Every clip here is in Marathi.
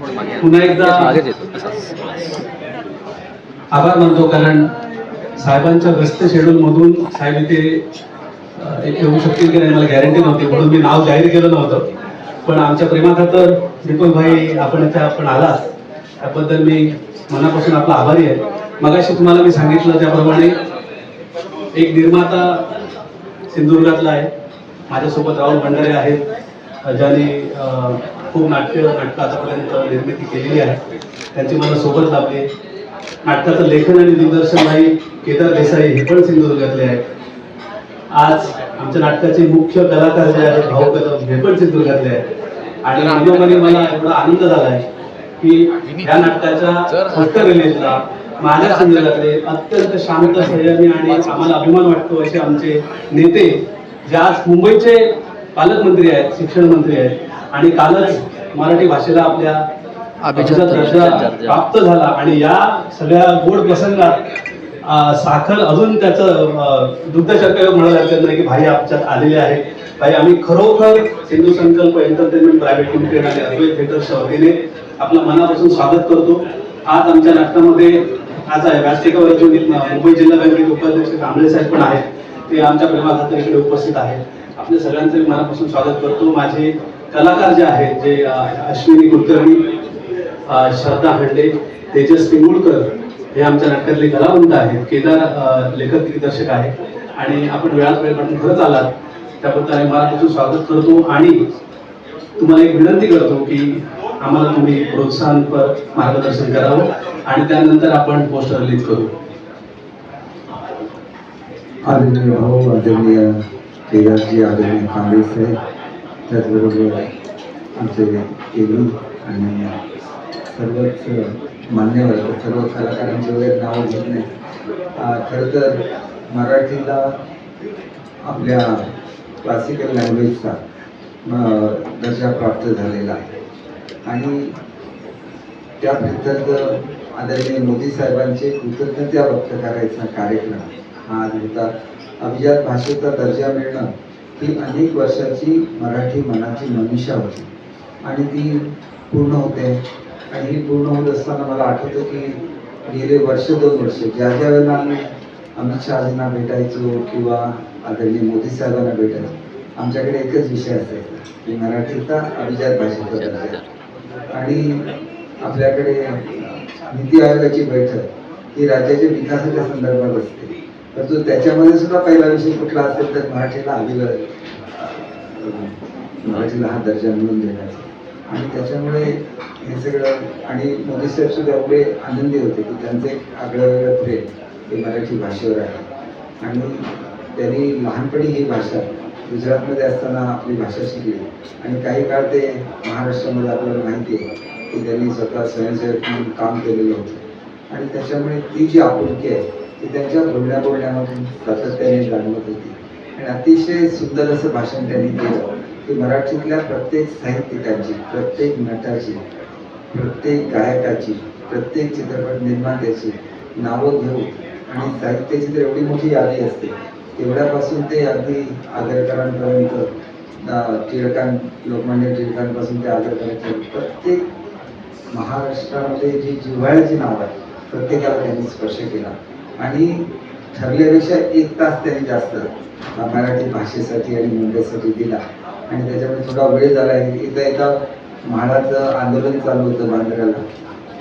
पुन्हा एकदा आभार मानतो कारण साहेबांच्या व्यस्त शेड्यूल मधून साहेब इथे येऊ शकतील की नाही मला गॅरंटी नव्हती म्हणून मी नाव जाहीर केलं नव्हतं. पण आमच्या प्रेमाखातर दीपक भाई आपण इथे आपण आलात. त्याबद्दल मी मनापासून आपला आभारी आहे. मगाशी तुम्हाला मी सांगितलं त्याप्रमाणे एक निर्माता सिंधुदुर्गातला आहे. माझ्यासोबत राहुल भंडारे आहेत ज्यांनी खूप नाट्य नाटकं आतापर्यंत निर्मिती केलेली आहे. त्यांची मला सोबत लाभली. नाटकाचं लेखन आणि दिग्दर्शन भाई केदार देसाई हे पण सिंधुदुर्गातले आहेत. आज आमच्या नाटकाचे मुख्य कलाकार जे आहेत भाऊ कदम हे पण सिंधुदुर्गातले आहेत. आणि मनोमनी मला एवढा आनंद झाला आहे की या नाटकाच्या फक्त रिलीजला माझ्या संदर्भातले अत्यंत शांत संयमी आणि आम्हाला अभिमान वाटतो असे आमचे नेते जे आज मुंबईचे पालकमंत्री आहेत शिक्षण मंत्री आहेत आणि कालच मराठी भाषेला आपल्या. प्राप्त झाला. आणि या सगळ्या गोड प्रसंगात साखर अजून त्याचं अं, दुग्धशर्करा म्हणायला नाही की भाई आमच्यात आलेले आहेत. भाई आम्ही खरोखर सिंधू संकल्प एंटरटेनमेंट प्रायव्हेट लिमिटेड आणि अद्वैत थिएटरच्या वतीने आपलं मनापासून स्वागत करतो. आज आमच्या नाटकामध्ये आज आहे व्यासपीठावर जो मुंबई जिल्हा बँकेचे उपाध्यक्ष कांबळे साहेब पण आहेत. ते आमच्या प्रेमाखातर इकडे उपस्थित आहेत. आपल्या सगळ्यांचं मी मनापासून स्वागत करतो. माझे कलाकार जे आहेत जे अश्विनी कुलकर्णी श्रद्धा हंडे तेजस पिंगुळकर हे आमच्या नाटकातले कलावंत आहेत. केदार लेखक दिग्दर्शक आहे आणि आपण वेळात वेळ काढून खरंच आलात. त्याबद्दल आम्ही मनापासून स्वागत करतो आणि तुम्हाला एक विनंती करतो की आम्हाला तुम्ही प्रोत्साहनपर मार्गदर्शन करावं आणि त्यानंतर आपण पोस्टर रिलीज करू. आदरणीय भाऊ आदरणीय केदारजी आदरणीय काँग्रेस आहे त्याचबरोबर आमचे केलू आणि सर्वच मान्यवर सर्व कलाकारांचे वगैरे नावं घेत नाही. खरं तर मराठीला आपल्या क्लासिकल लँग्वेजचा दर्जा प्राप्त झालेला आहे. आणि त्याबद्दल आदरणीय मोदी साहेबांचे कृतज्ञता व्यक्त करायचा कार्यक्रम हा आज होता. अभिजात भाषेचा दर्जा मिळणं ही अनेक वर्षाची मराठी मनाची मनीषा होती. आणि ती पूर्ण होते. आणि ही पूर्ण होत असताना मला आठवतं की गेले वर्ष दोन वर्ष ज्या ज्या वेळेला आम्ही अमित शहाजींना भेटायचो किंवा आदरणीय मोदी साहेबांना भेटायचो आमच्याकडे एकच विषय असायचा की मराठीचा अभिजात भाषेचा दर्जा. आणि आपल्याकडे नीती आयोगाची बैठक ही राज्याच्या विकासाच्या संदर्भात असते. परंतु त्याच्यामध्ये सुद्धा पहिला विषय कुठला असेल तर मराठीला अभिगत मराठीला हा दर्जा मिळून देण्याचा. आणि त्याच्यामुळे हे सगळं आणि मोदी साहेब सुद्धा एवढे आनंदी होते की त्यांचं एक आगळं वेगळं प्रेम हे मराठी भाषेवर आहे. आणि त्यांनी लहानपणी ही भाषा गुजरातमध्ये असताना आपली भाषा शिकली. आणि काही काळ ते महाराष्ट्रामध्ये आपल्याला माहिती आहे की त्यांनी स्वतः स्वयंसेवक म्हणून काम केलेलं होतं. आणि त्याच्यामुळे ती जी आपुलकी आहे ती त्यांच्या बोलण्या बोलण्यामधून सातत्याने जाणवत होती. आणि अतिशय सुंदर असं भाषण त्यांनी केलं की मराठीतल्या प्रत्येक साहित्यिकाची प्रत्येक नटाची प्रत्येक गायकाची प्रत्येक चित्रपट निर्मात्याची नावं घेऊन आणि साहित्याची तर एवढी मोठी यादी असते. तेवढ्यापासून ते अगदी आगरकरांपर्यंत अं, टिळकां लोकमान्य टिळकांपासून ते आगरकरांपर्यंत प्रत्येक महाराष्ट्रामध्ये जी जिव्हाळ्याची नाव आहे प्रत्येकाला त्यांनी स्पर्श केला. आणि ठरल्यापेक्षा एक तास त्यांनी जास्त मराठी भाषेसाठी आणि मुंबईसाठी दिला. आणि त्याच्यामुळे थोडा वेळ झाला. एकदा एका म्हाडाचं आंदोलन चालू होतं बांद्र्याला.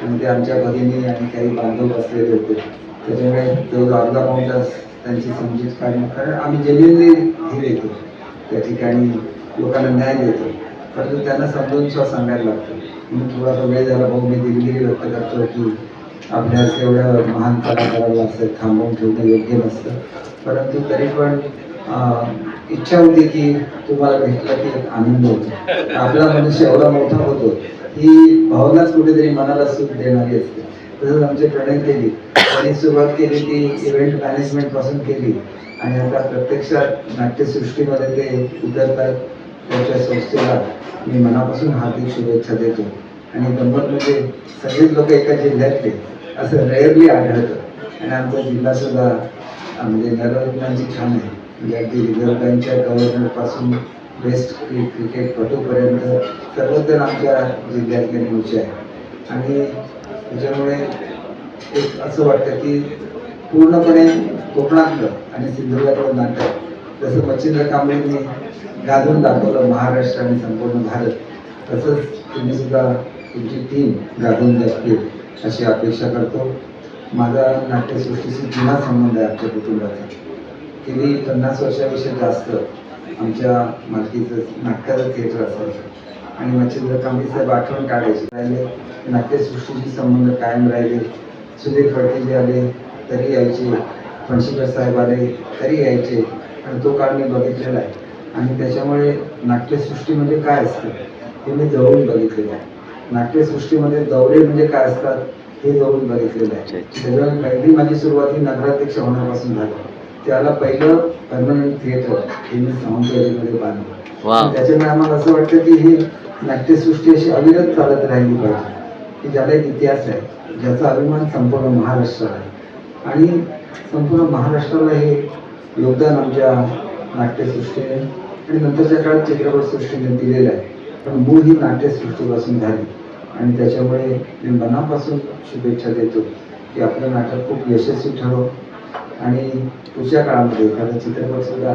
आणि ते आमच्या भगिनी आणि काही बांधव बसलेले होते. त्याच्यामुळे जवळ अर्धा पाऊस तास त्यांची समजूत काढणं कारण आम्ही जेन्युनली हे देतो त्या ठिकाणी लोकांना न्याय देतो. परंतु त्यांना समजून सुद्धा सांगायला लागतं. म्हणून थोडासा वेळ झाला. भाऊ मी दिलगिरी व्यक्त करतो की अभ्यास एवढ्या महान कलाकाराला असं थांबवून ठेवणं योग्य नसतं. परंतु तरी पण इच्छा होती की तुम्हाला भेटला की एक आनंद होतो. आपला मनुष्य एवढा मोठा होतो ही भावनाच कुठेतरी मनाला सुख देणारी असते. तसंच आमचे प्रणय केली. त्यांनी सुरुवात केली ती इव्हेंट मॅनेजमेंटपासून केली. आणि आता प्रत्यक्षात नाट्यसृष्टीमध्ये ते उतरतात त्याच्या संस्थेला मी मनापासून हार्दिक शुभेच्छा देतो. आणि गंमत म्हणजे सगळेच लोक एका जिल्ह्यातले. असं रेअरली आढळतं. आणि आमचा जिल्हा सुद्धा म्हणजे नररत्नांची छान आहे. म्हणजे अगदी रिझर्व्ह बँकच्या गव्हर्नरपासून बेस्ट क्रिकेटपटूपर्यंत सर्वजण आमच्या जिल्ह्यातले मूळचे आहे आणि त्याच्यामुळे एक असं वाटतं की पूर्णपणे कोकणातलं आणि सिंधुदुर्गातलं नाटक जसं मच्छिंद्र कांबळेंनी गाजून दाखवलं महाराष्ट्र आणि संपूर्ण भारत तसंच तुम्ही सुद्धा तुमची टीम गाजून दाखवली. अशी अपेक्षा करतो. माझा नाट्यसृष्टीशी जुना संबंध आहे आमच्या कुटुंबाचा. गेली पन्नास वर्षापेक्षा जास्त आमच्या मालकीचं नाटकाचं थिएटर असायचं. आणि मच्छिंद्र कांबळे साहेब आठवण काढायचे. राहिले. नाट्यसृष्टीशी संबंध कायम राहिले. सुधीर फडके आले तरी यायचे. फणशीकर साहेब आले तरी यायचे. आणि तो काळ मी बघितलेला आहे. आणि त्याच्यामुळे नाट्यसृष्टीमध्ये काय असतं हे मी जवळून बघितलेलं आहे. नाट्यसृष्टीमध्ये दौरे म्हणजे काय असतात हे जवळून बघितलेलं आहे. त्याच्यामुळे पहिली माझी सुरुवात ही नगराध्यक्ष होण्यापासून झाली. त्याला पहिलं परमनंट थिएटर हे मी सावंतवाडीमध्ये बांधलं. त्याच्यामुळे आम्हाला असं वाटतं की ही नाट्यसृष्टी अशी अविरत चालत राहिली पाहिजे की ज्याला एक इतिहास आहे ज्याचा अभिमान संपूर्ण महाराष्ट्राला आहे. आणि संपूर्ण महाराष्ट्राला हे योगदान आमच्या नाट्यसृष्टीने आणि नंतरच्या काळात चित्रपटसृष्टीने दिलेलं आहे. पण मूळ ही नाट्यसृष्टीपासून झाली. आणि त्याच्यामुळे मी मनापासून शुभेच्छा देतो की आपलं नाटक खूप यशस्वी ठरो आणि पुढच्या काळामध्ये एखादा चित्रपट सुद्धा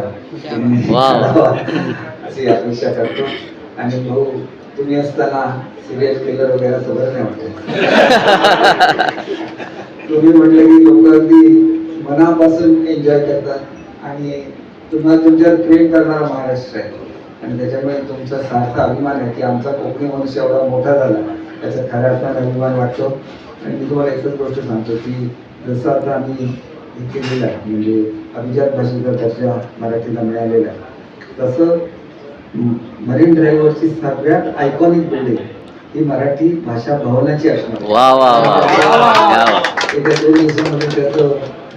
अशी अपेक्षा करतो. आणि भाऊ तुम्ही असताना सिरियल किलर वगैरे सगळं नाही वाटत. तुम्ही म्हटलं की लोक अगदी मनापासून एन्जॉय करतात. आणि तुम्हाला तुमच्यावर प्रेम करणारा महाराष्ट्र आहे. आणि त्याच्यामुळे तुमचा सार्थ अभिमान आहे की आमचा कोकणी मनुष्य एवढा मोठा झाला. त्याचा खऱ्या अर्थाने अभिमान वाटतो. आणि मी तुम्हाला एकच गोष्ट सांगतो की जसं आता आम्ही हे केलेलं आहे म्हणजे अभिजात भाषेचा दर्जा मराठीला मिळालेला आहे. तसं मरीन ड्राईव्हरची सगळ्यात आयकॉनिक बिल्डिंग ही मराठी भाषा भवनाची असणार येत्या दोन दिवसामध्ये त्याचं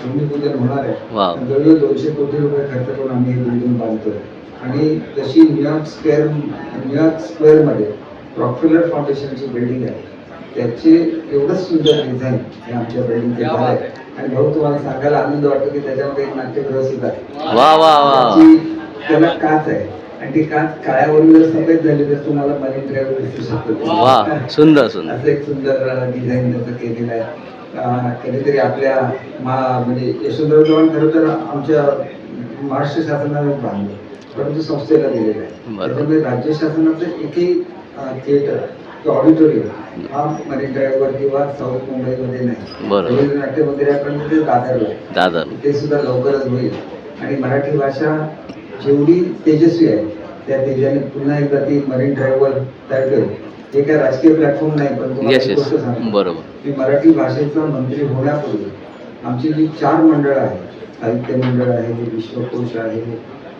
भूमिपूजन होणार आहे. जवळजवळ दोनशे कोटी रुपये खर्च करून आम्ही ही बिल्डिंग बांधतोय. आणि जशी New York square New York स्क्वेअरमध्ये रॉकफिलर फाउंडेशनची बिल्डिंग आहे त्याचे एवढं सुंदर डिझाईन हे आमच्या बिल्डिंगचे झालं आहे. आणि भाऊ तुम्हाला सांगायला आनंद वाटतो की त्याच्यामध्ये एक नाट्यगृह सुद्धा आहे त्याला काच आहे. आणि ती काच काळ्यावरून जर सफेद झाली तर तुम्हाला मरीन ड्राईव्ह दिसू शकतो. सुंदर सुंदर. असं एक सुंदर डिझाईन त्याचं केलेलं आहे. कधीतरी आपल्या मा म्हणजे यशवंतराव चव्हाण खरं तर आमच्या महाराष्ट्र शासनाने बांधलं. परंतु संस्थेला दिलेलं आहे. त्याच्यामुळे राज्य शासनाचं एकही थिएटर किंवा ऑडिटोरियम हा मरीन ड्राईव्हवर किंवा साऊथ मुंबईमध्ये नाही. नाट्य मंदिरापर्यंत ते दादरला ते सुद्धा लवकरच होईल. आणि मराठी भाषा जेवढी तेजस्वी आहे त्या तेजाने पुन्हा एकदा ती मरीन ड्राईव्हवर तयार करू हे काय राजकीय प्लॅटफॉर्म नाही पण. बरोबर. की मराठी भाषेचा मंत्री होण्यापूर्वी आमची जी चार मंडळं आहेत साहित्य मंडळ आहे विश्वकोश आहे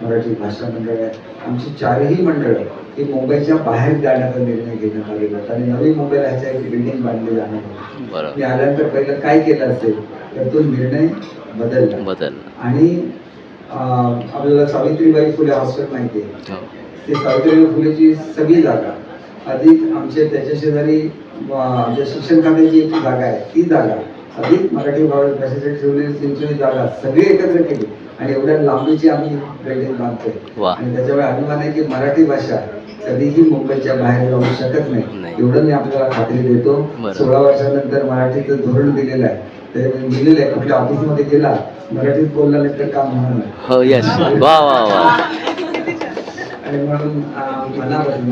मराठी भाषा मंडळ आहे आमची चारही मंडळं ही मुंबईच्या बाहेर जाण्याचा निर्णय घेण्यात आलेला होता आणि नवी मुंबईला ह्याच्या एक बिल्डिंग बांधली जाणार होती. मी आल्यानंतर पहिलं काय केलं असेल तर तो निर्णय बदलला. बदल आणि आपल्याला सावित्रीबाई फुले हॉस्पिटल माहिती आहे. हो. ते सावित्रीबाई फुलेची सगळी जागा अधिक आमचे त्याच्या शेजारी आमच्या शिक्षण खात्याची एक जागा आहे ती जागा अधिक मराठी भाषा- भाषेसाठी ठेवलेली सिंचनी जागा सगळी एकत्र केली. आणि एवढ्या लांबीची आम्ही बिल्डिंग बांधतोय. आणि त्याच्यामुळे अभिमान आहे की मराठी भाषा कधीही मुंबईच्या बाहेर जाऊ शकत नाही. एवढं मी आपल्याला खात्री देतो. सोळा वर्षानंतर मराठीचं धोरण दिलेलं आहे. ते दिलेलं आहे. कुठल्या ऑफिसमध्ये गेला मराठीत बोलला नाही तर काम होणार नाही. हो आणि म्हणून मनापासून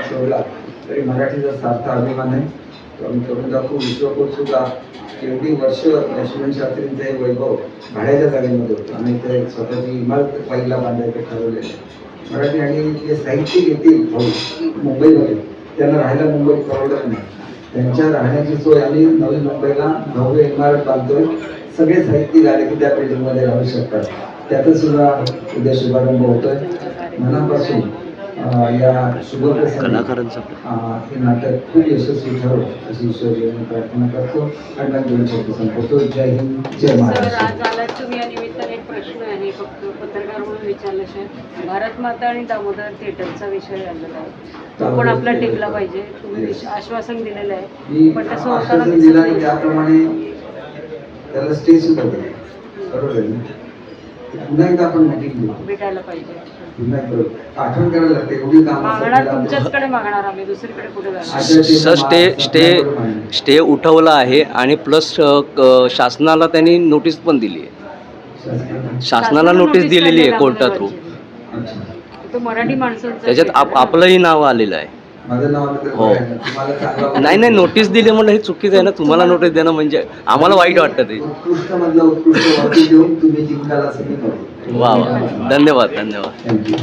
सोडला तरी मराठीचा सार्थ अभिमान आहे. करून दाखवू. विश्वकोश सुद्धा एवढी वर्ष लक्ष्मण शास्त्रींचं हे वैभव भाड्याच्या जागेमध्ये होतं. आणि ते स्वतःची इमारत पहिला बांधायचं ठरवलेलं मराठी आणि जे साहित्यिक येतील भाऊ मुंबईमध्ये त्यांना राहायला मुंबईत परवडत नाही. त्यांच्या राहण्याची सोय आम्ही नवी मुंबईला भव्य इमारत बांधतोय. सगळे साहित्यिक आले की त्या बिल्डिंगमध्ये राहू शकतात. त्यातच सुद्धा उद्या शुभारंभ होतोय. मनापासून या कलाकारांचा. अं, हे नाटक खूप यशस्वी ठरो अशी ईश्वरीने प्रार्थना करतो आणि मग दोन शब्द संपवतो. जय हिंद जय महाराष्ट्र. तुम्ही या निमित्ताने एक प्रश्न आहे फक्त पत्रकार म्हणून विचारलं सर भारत माता आणि दामोदर थिएटरचा विषय आलेला आहे. तो पण आपला टिकला पाहिजे तुम्ही आश्वासन दिलेलं आहे. पण तसं होताना दिलं. त्याप्रमाणे त्याला स्टेज सुद्धा बरोबर आहे? पुन्हा एकदा आपण मीटिंग घेऊ. भेटायला पाहिजे. पुन्हा एकदा आठवण करायला लागते एवढी काम मागणार तुमच्याचकडे मागणार आम्ही दुसरीकडे कुठे जाणार? Acharya sir, stay- stay उठवला आहे आणि प्लस शासनाला त्यांनी नोटीस पण दिली आहे? शासनाला? नोटीस दिलेली आहे कोर्टा थ्रू त्याच्यात आप आपलंही नाव आलेलं आहे. माझं नाव हो. तुम्हाला चांगलं. नाही नाही नोटीस दिली म्हणलं हे चुकीचं आहे ना तुम्हाला नोटीस देणं म्हणजे आम्हाला वाईट वाटतं ते. उत्कृष्ट मधलं उत्कृष्ट वाक्य देऊन तुम्ही जिंकाल असं मी करतो वा वा धन्यवाद धन्यवाद. थँक्यू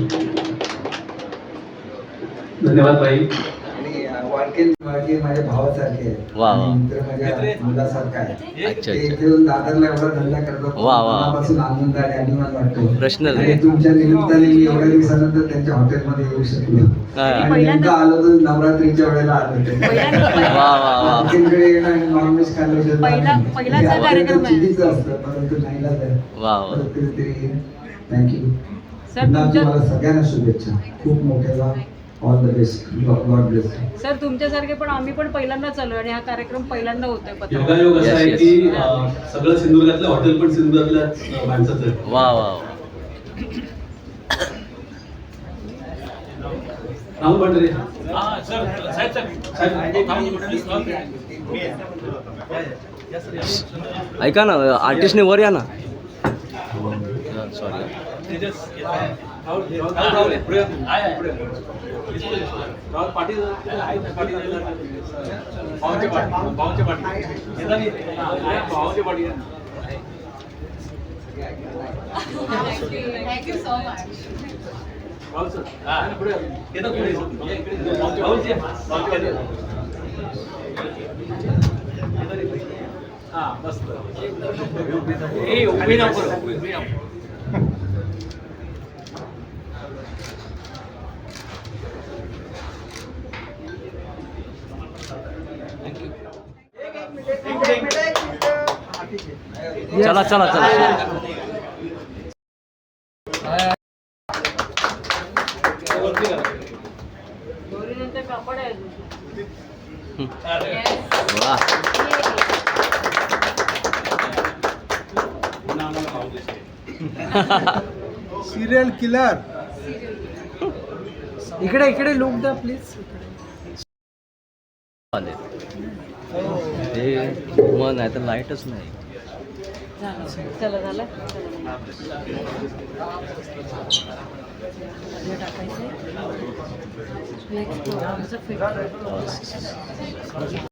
धन्यवाद भाई. माझ्या भावासारखे आहेत वा, वा. आणि मित्र माझ्या मुलासारखा आहे. अच्छा ते अच्छा इथे येऊन दादरला एवढा धंदा करतात. वा, वा. मनापासून आनंद आणि अभिमान वाटतो. प्रश्न आणि. तुमच्या निमित्ताने मी एवढ्या दिवसानंतर त्यांच्या हॉटेलमध्ये येऊ शकलो. हा. आणि पहिल्यांदा- नेमकं आलो तर नवरात्रीच्या वेळेला आलो होते. पहिल्यांदा- वा वा वा. आणखीनकडे येणं आणि नॉनव्हेज खाल्लं तर पहिला- पहिलाचा हे कार्यक्रम आहे. चुकीचं असतं. परंतु नाही आहे वा वा. परत कधीतरी थँक्यू सर पुन्हा तुमच्या तुम्हाला सगळ्यांना शुभेच्छा. खूप मोठ्याला all the best God bless sir तुमच्यासारखे पण आम्ही पण पहिल्यांदा चालू आणि हा कार्यक्रम पहिल्यांदा होतोय योगायोग असा आहे. की अं, सगळं सिंधुदुर्गातलं हॉटेल पण सिंधुदुर्गातल्याच अं, माणसाचं आहे. वा वा वा. राहुल ऐका ना आर्टिस्टने वर या ना. Sorry चला चला चला गौरीनंतर आहे अजून. वा सिरियल किलर इकडे इकडे लुक द्या प्लीज आले ते मग नाही तर लाईटच नाही. झालं. चला झालं चला. टाकायचं